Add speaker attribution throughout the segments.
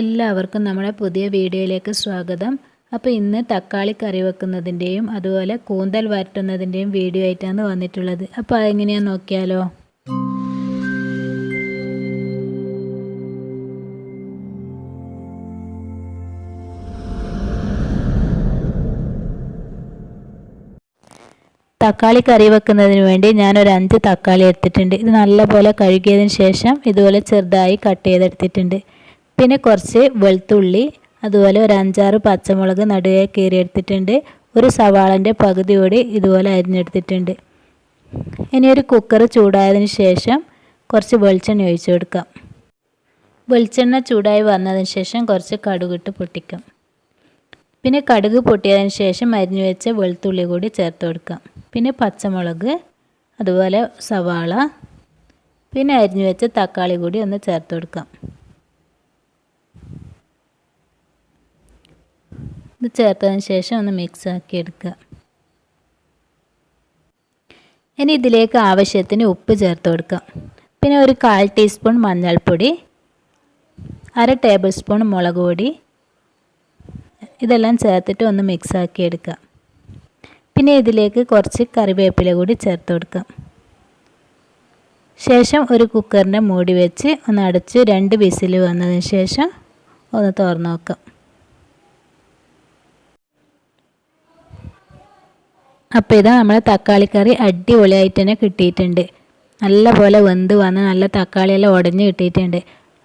Speaker 1: എല്ലാവർക്കും നമ്മുടെ പുതിയ വീഡിയോയിലേക്ക് സ്വാഗതം. അപ്പോൾ ഇന്ന് തക്കാളി കറി വെക്കുന്നതിന്റെയും അതുപോലെ കൂന്തൽ വരട്ടുന്നതിന്റെയും വീഡിയോ ആയിട്ടാണ് വന്നിട്ടുള്ളത്. അപ്പോൾ അതെങ്ങനെയാണെന്ന് നോക്കിയാലോ? തക്കാളി കറി വെക്കുന്നതിന് വേണ്ടി ഞാനൊരു അഞ്ച് തക്കാളി എടുത്തിട്ടുണ്ട്. ഇത് നല്ലപോലെ കഴുകിയതിന് ശേഷം ഇതുപോലെ ചെറുതായി കട്ട് ചെയ്തെടുത്തിട്ടുണ്ട്. പിന്നെ കുറച്ച് വെളുത്തുള്ളി അതുപോലെ ഒരു അഞ്ചാറ് പച്ചമുളക് നടുവേ കീറി എടുത്തിട്ടുണ്ട് ഒരു സവാളന്റെ കൂടി ഇതുപോലെ അരിഞ്ഞെടുത്തിട്ടുണ്ട്. ഇനി ഒരു കുക്കർ ചൂടായതിന് ശേഷം കുറച്ച് വെളിച്ചെണ്ണ ഒഴിച്ചു കൊടുക്കാം. വെളിച്ചെണ്ണ ചൂടായി വന്നതിന് ശേഷം കുറച്ച് കടുകിട്ട് പൊട്ടിക്കാം. പിന്നെ കടുക് പൊട്ടിയതിന് ശേഷം അരിഞ്ഞു വെച്ച വെളുത്തുള്ളി കൂടി ചേർത്ത് കൊടുക്കാം. പിന്നെ പച്ചമുളക് അതുപോലെ സവാള പിന്നെ അരിഞ്ഞു വെച്ച തക്കാളി കൂടി ഒന്ന് ചേർത്ത് കൊടുക്കാം. ഇത് ചേർത്തതിന് ശേഷം ഒന്ന് മിക്സ് ആക്കി എടുക്കുക. ഇനി ഇതിലേക്ക് ആവശ്യത്തിന് ഉപ്പ് ചേർത്ത് കൊടുക്കാം പിന്നെ ഒരു കാൽ ടീസ്പൂൺ മഞ്ഞൾപ്പൊടി അര ടേബിൾ സ്പൂൺ മുളക് പൊടി ഇതെല്ലാം ചേർത്തിട്ട് ഒന്ന് മിക്സ് ആക്കി എടുക്കുക. പിന്നെ ഇതിലേക്ക് കുറച്ച് കറിവേപ്പില കൂടി ചേർത്ത് കൊടുക്കാം ശേഷം ഒരു കുക്കറിന്റെ മൂടി വെച്ച് ഒന്ന് അടച്ച് രണ്ട് വിസിൽ വന്നതിന് ശേഷം ഒന്ന് തുറന്ന് നോക്കാം. അപ്പോൾ ഇതാ നമ്മളെ തക്കാളിക്കറി അടിപൊളിയായിട്ട് തന്നെ കിട്ടിയിട്ടുണ്ട്. നല്ല പോലെ വെന്ത് വന്ന് നല്ല തക്കാളിയെല്ലാം ഉടഞ്ഞ് കിട്ടിയിട്ടുണ്ട്.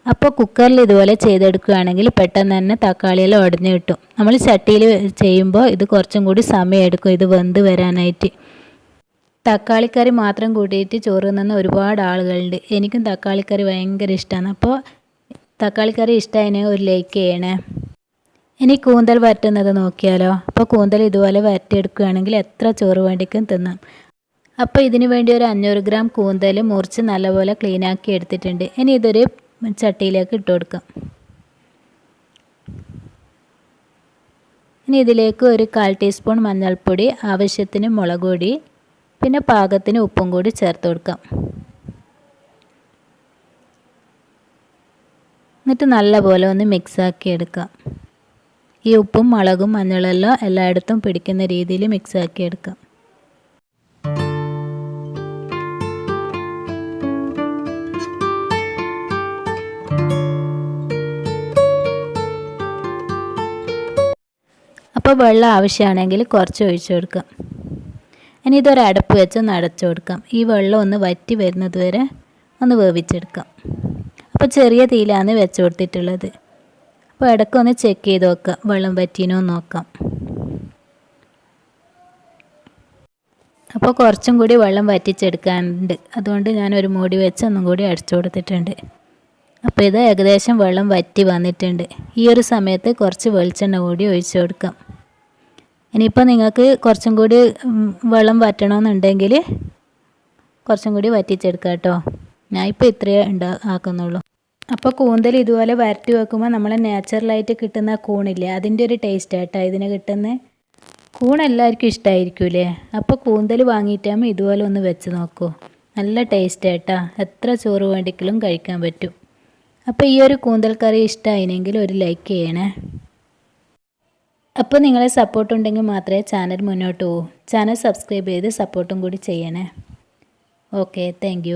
Speaker 1: അപ്പോൾ കുക്കറിൽ ഇതുപോലെ ചെയ്തെടുക്കുകയാണെങ്കിൽ പെട്ടെന്ന് തന്നെ തക്കാളിയെല്ലാം ഉടഞ്ഞ് കിട്ടും. നമ്മൾ ചട്ടിയിൽ ചെയ്യുമ്പോൾ ഇത് കുറച്ചും കൂടി സമയം എടുക്കും ഇത് വെന്ത് വരാനായിട്ട്. തക്കാളിക്കറി മാത്രം കൂട്ടിയിട്ട് ചോറ് തിന്നുന്ന ഒരുപാട് ആളുകളുണ്ട്. എനിക്കും തക്കാളിക്കറി ഭയങ്കര ഇഷ്ടമാണ് അപ്പോൾ തക്കാളിക്കറി ഇഷ്ടമായതിനെ ഒരു ലൈക്ക് ചെയ്യണേ. ഇനി കൂന്തൽ വരട്ടുന്നത് നോക്കിയാലോ? അപ്പോൾ കൂന്തൽ ഇതുപോലെ വരട്ടിയെടുക്കുകയാണെങ്കിൽ എത്ര ചോറ് വേണ്ടിക്കും തിന്നാം. അപ്പോൾ ഇതിന് വേണ്ടി ഒരു അഞ്ഞൂറ് ഗ്രാം കൂന്തൽ മുറിച്ച് നല്ലപോലെ ക്ലീനാക്കി എടുത്തിട്ടുണ്ട്. ഇനി ഇതൊരു ചട്ടിയിലേക്ക് ഇട്ട് കൊടുക്കാം. ഇനി ഇതിലേക്ക് ഒരു കാൽ ടീസ്പൂൺ മഞ്ഞൾപ്പൊടി ആവശ്യത്തിന് മുളക് പൊടി പിന്നെ പാകത്തിന് ഉപ്പും കൂടി ചേർത്ത് കൊടുക്കാം. എന്നിട്ട് നല്ലപോലെ ഒന്ന് മിക്സാക്കി എടുക്കാം. ഈ ഉപ്പും മുളകും മഞ്ഞളെല്ലാം എല്ലായിടത്തും പിടിക്കുന്ന രീതിയിൽ മിക്സ് ആക്കി എടുക്കാം. അപ്പോൾ വെള്ളം ആവശ്യമാണെങ്കിൽ കുറച്ച് ഒഴിച്ചു കൊടുക്കാം. ഇനി ഇതൊരു അടപ്പ് വെച്ച് ഒന്ന് അടച്ചു കൊടുക്കാം. ഈ വെള്ളം ഒന്ന് വറ്റി വരുന്നത് വരെ ഒന്ന് വേവിച്ചെടുക്കാം. അപ്പോൾ ചെറിയ തീയിലാണ് വെച്ച് കൊടുത്തിട്ടുള്ളത്. അപ്പോൾ ഇടയ്ക്ക് ഒന്ന് ചെക്ക് ചെയ്ത് നോക്കാം. വെള്ളം പറ്റിയോ നോക്കാം. അപ്പോൾ കുറച്ചും കൂടി വെള്ളം വറ്റിച്ചെടുക്കാനുണ്ട്. അതുകൊണ്ട് ഞാൻ ഒരു മൂടി വെച്ച് ഒന്നും കൂടി അടിച്ചു കൊടുത്തിട്ടുണ്ട്. അപ്പോൾ ഇത് ഏകദേശം വെള്ളം വറ്റി വന്നിട്ടുണ്ട്. ഈ ഒരു സമയത്ത് കുറച്ച് വെളിച്ചെണ്ണ കൂടി ഒഴിച്ചു കൊടുക്കാം. ഇനിയിപ്പോൾ നിങ്ങൾക്ക് കുറച്ചും കൂടി വെള്ളം വറ്റണമെന്നുണ്ടെങ്കിൽ കുറച്ചും കൂടി വറ്റിച്ചെടുക്കാം കേട്ടോ. ഞാൻ ഇപ്പോൾ ഇത്രയേ ഉണ്ടാ ആക്കുന്നുള്ളൂ. അപ്പോൾ കൂന്തൽ ഇതുപോലെ വരട്ടി വെക്കുമ്പോൾ നമ്മൾ നാച്ചുറലായിട്ട് കിട്ടുന്ന കൂണില്ലേ അതിന്റെ ഒരു ടേസ്റ്റ് കേട്ടോ ഇതിന് കിട്ടുന്ന കൂൺ എല്ലാവർക്കും ഇഷ്ടമായിരിക്കൂലേ അപ്പോൾ കൂന്തൽ വാങ്ങിയിട്ടാകുമ്പോൾ ഇതുപോലെ ഒന്ന് വെച്ച് നോക്കൂ. നല്ല ടേസ്റ്റ് ആട്ടാ. എത്ര ചോറ് വേണ്ടിക്കലും കഴിക്കാൻ പറ്റും. അപ്പോൾ ഈ ഒരു കൂന്തൽ കറി ഇഷ്ടമായിനെങ്കിൽ ഒരു ലൈക്ക് ചെയ്യണേ. അപ്പോൾ നിങ്ങളെ സപ്പോർട്ട് ഉണ്ടെങ്കിൽ മാത്രമേ ചാനൽ മുന്നോട്ട് പോകൂ ചാനൽ സബ്സ്ക്രൈബ് ചെയ്ത് സപ്പോർട്ടും കൂടി ചെയ്യണേ. Okay thank